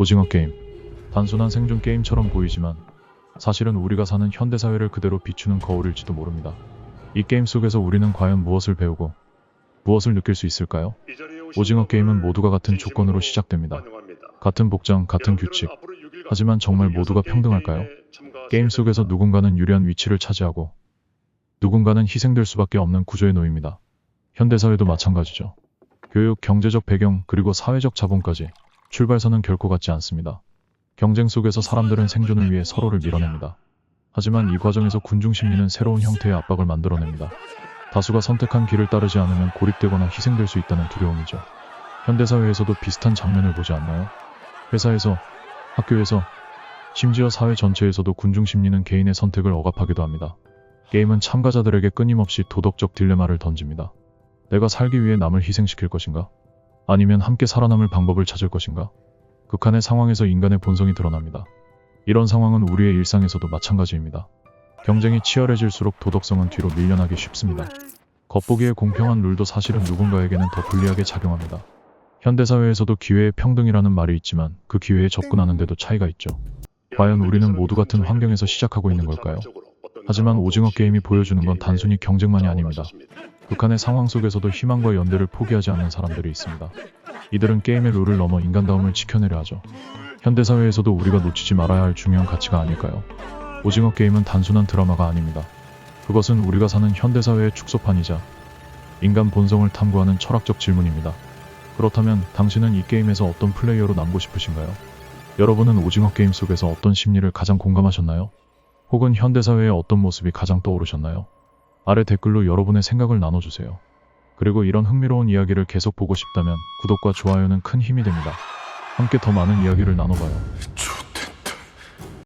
오징어 게임. 단순한 생존 게임처럼 보이지만 사실은 우리가 사는 현대사회를 그대로 비추는 거울일지도 모릅니다. 이 게임 속에서 우리는 과연 무엇을 배우고 무엇을 느낄 수 있을까요? 오징어 게임은 모두가 같은 조건으로 시작됩니다. 같은 복장, 같은 규칙. 하지만 정말 모두가 평등할까요? 게임 속에서 누군가는 유리한 위치를 차지하고 누군가는 희생될 수밖에 없는 구조에 놓입니다. 현대사회도 마찬가지죠. 교육, 경제적 배경, 그리고 사회적 자본까지 출발선은 결코 같지 않습니다. 경쟁 속에서 사람들은 생존을 위해 서로를 밀어냅니다. 하지만 이 과정에서 군중 심리는 새로운 형태의 압박을 만들어냅니다. 다수가 선택한 길을 따르지 않으면 고립되거나 희생될 수 있다는 두려움이죠. 현대사회에서도 비슷한 장면을 보지 않나요? 회사에서, 학교에서, 심지어 사회 전체에서도 군중 심리는 개인의 선택을 억압하기도 합니다. 게임은 참가자들에게 끊임없이 도덕적 딜레마를 던집니다. 내가 살기 위해 남을 희생시킬 것인가? 아니면 함께 살아남을 방법을 찾을 것인가? 극한의 상황에서 인간의 본성이 드러납니다. 이런 상황은 우리의 일상에서도 마찬가지입니다. 경쟁이 치열해질수록 도덕성은 뒤로 밀려나기 쉽습니다. 겉보기에 공평한 룰도 사실은 누군가에게는 더 불리하게 작용합니다. 현대사회에서도 기회의 평등이라는 말이 있지만 그 기회에 접근하는 데도 차이가 있죠. 과연 우리는 모두 같은 환경에서 시작하고 있는 걸까요? 하지만 오징어 게임이 보여주는 건 단순히 경쟁만이 아닙니다. 극한의 상황 속에서도 희망과 연대를 포기하지 않는 사람들이 있습니다. 이들은 게임의 룰을 넘어 인간다움을 지켜내려 하죠. 현대사회에서도 우리가 놓치지 말아야 할 중요한 가치가 아닐까요? 오징어 게임은 단순한 드라마가 아닙니다. 그것은 우리가 사는 현대사회의 축소판이자 인간 본성을 탐구하는 철학적 질문입니다. 그렇다면 당신은 이 게임에서 어떤 플레이어로 남고 싶으신가요? 여러분은 오징어 게임 속에서 어떤 심리를 가장 공감하셨나요? 혹은 현대사회의 어떤 모습이 가장 떠오르셨나요? 아래 댓글로 여러분의 생각을 나눠주세요. 그리고 이런 흥미로운 이야기를 계속 보고 싶다면 구독과 좋아요는 큰 힘이 됩니다. 함께 더 많은 이야기를 나눠봐요.